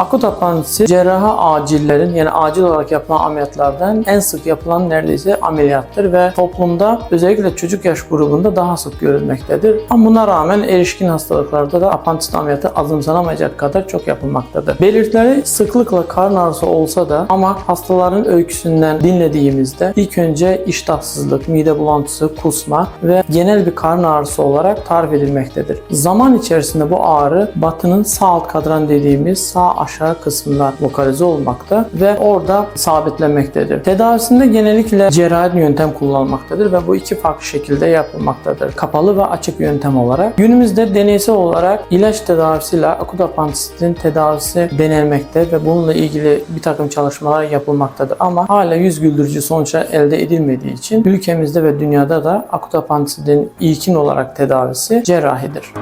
Akut apandisit cerrahi acillerin yani acil olarak yapılan ameliyatlardan en sık yapılan neredeyse ameliyattır ve toplumda özellikle çocuk yaş grubunda daha sık görülmektedir. Ama buna rağmen erişkin hastalıklarda da apandisit ameliyatı azımsanamayacak kadar çok yapılmaktadır. Belirtileri sıklıkla karın ağrısı olsa da ama hastaların öyküsünden dinlediğimizde ilk önce iştahsızlık, mide bulantısı, kusma ve genel bir karın ağrısı olarak tarif edilmektedir. Zaman içerisinde bu ağrı batının sağ alt kadran dediğimiz sağ aşağı kısmında lokalize olmakta ve orada sabitlenmektedir. Tedavisinde genellikle cerrahi yöntem kullanılmaktadır ve bu iki farklı şekilde yapılmaktadır. Kapalı ve açık yöntem olarak. Günümüzde deneysel olarak ilaç tedavisiyle akut apandisitin tedavisi denilmekte ve bununla ilgili bir takım çalışmalar yapılmaktadır. Ama hala yüz güldürücü sonuçlar elde edilmediği için ülkemizde ve dünyada da akut apandisitin ilkin olarak tedavisi cerrahidir.